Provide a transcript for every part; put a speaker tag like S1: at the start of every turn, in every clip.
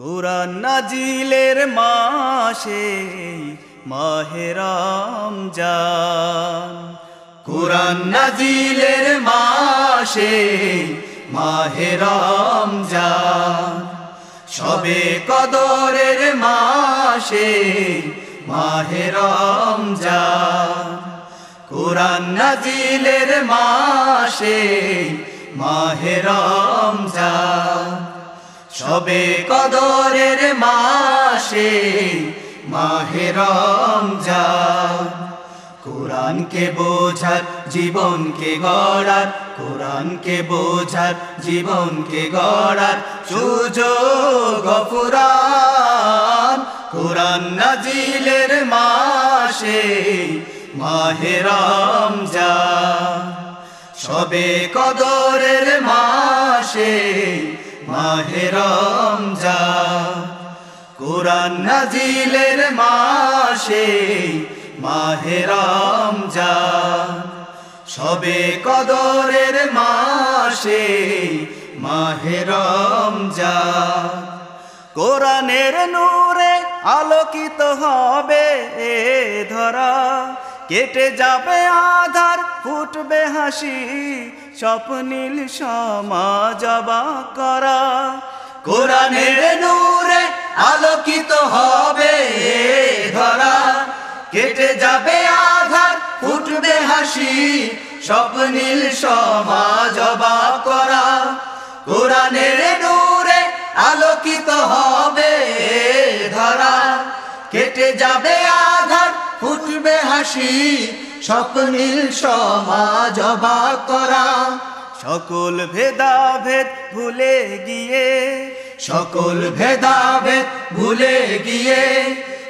S1: কোরআন নাজিলের মাসে মাহেরাম জান কোরআন নাজিলের মাসে মাহেরাম জান সবে কদরের মাসে মাহেরাম জান কোরআন নাজিলের মাসে মাহেরাম জান সবে কদরের মাসে মাহেরম যা কোরআনকে বোঝার, জীবনকে গড়ার, কোরআনকে বোঝার, জীবনকে গড়ার সুযোগ ফুরান। কোরআন নাজিলের মাসে মাহেরম যা সবে কদরের মাসে মাহেরম যা কোরআন নাজিলের মাসে মাহেরম যা সবে কদরের মাসে মাহেরম যা কোরআনের নূরে আলোকিত হবে ধরা। কেটে যাবে আধার ফুটবে হাসি, স্বপ্নীল সমাজ করা। কোরআনের নূরে আলোকিত হবে ধরা। কেটে যাবে আধার, ফুটবে হাসি, স্বপ্নীল সমাজ করা। কোরআনের নূরে আলোকিত হবে ধরা। কেটে যাবে আধার, ফুটবে হাসি স্বপ্নীল সমাজ অবাক করা। সকল ভেদাভেদ ভুলে গিয়ে, সকল ভেদাভেদ ভুলে গিয়ে,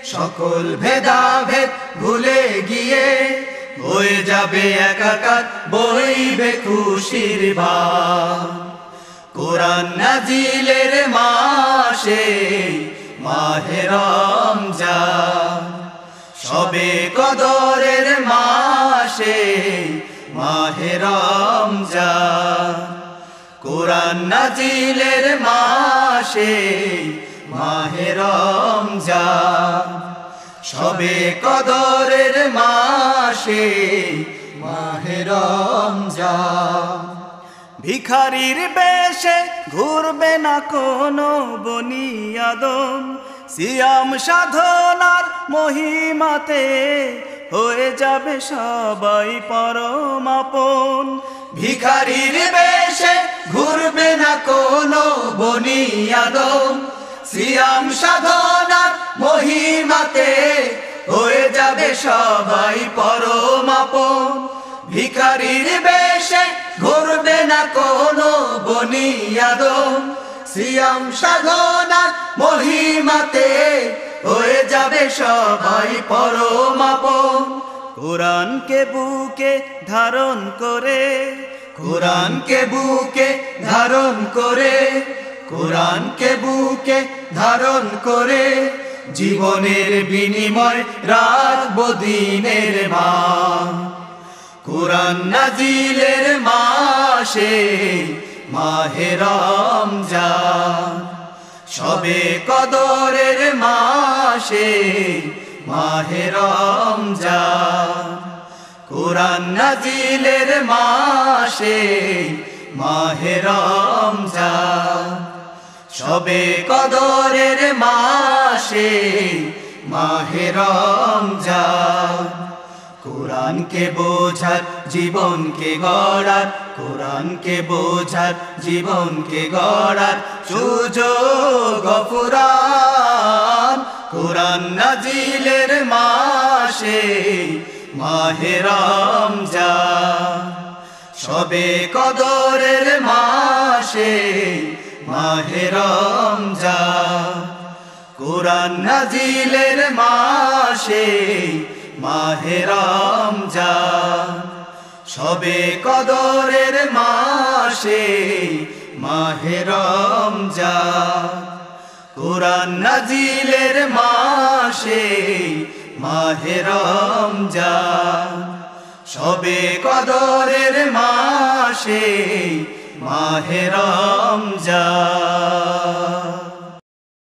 S1: সকল ভেদাভেদ ভুলে গিয়ে, হয়ে যাবে একাকার বইবে খুশির বা কোরআন নাজিলের মাসে মাহেরম যা সবে কদরের নাজিলের মাসে মাহেরম যা সবে কদরের মাসে মাহেরম যা ভিখারির বেশে ঘুরবে না কোনো বনি বনিয়াদম সিয়াম সাধনার মহিমাতে হয়ে যাবে সবাই পরমাপন ভিখারির বেশে ঘুরবে না কোনো বনিয়াদম সিয়াম সাধনার মহিমাতে হয়ে যাবে সবাই পরমাপন। ভিখারির বেশে ঘুরবে না কোনো বনিয়াদম সিয়াম সাধনার মহিমাতে হয়ে যাবে সবাই পরমাপন। কোরআনকে বুকে ধারণ করে, কোরআনকে বুকে ধারণ করে, কোরআনকে বুকে ধারণ করে, জীবনের বিনিময় রাখব দিনের মা কোরআন নাজিলের মাসে মাহেরম যা সবে কদরের মাসে মাহেরম যা কোরআন নাজিলের মাসে মাহেরম যা সবে কদরের মাসে মাহেরম যা কোরআনকে বোঝার, জীবনকে গড়ার, কোরআনকে বোঝার, জীবনকে গড়ার সুযোগ কোরআন নাজিলের মাসে মাহেরম যা সবে কদরের মাসে মাহেরম যা কোরআন নাজিলের মাসে মাহেরম যা সবে কদরের মাসে মাহেরম যা কোরআন নাজিলের মাসে মাহেরম যা সবে কদরের মাসে মাহেরম যা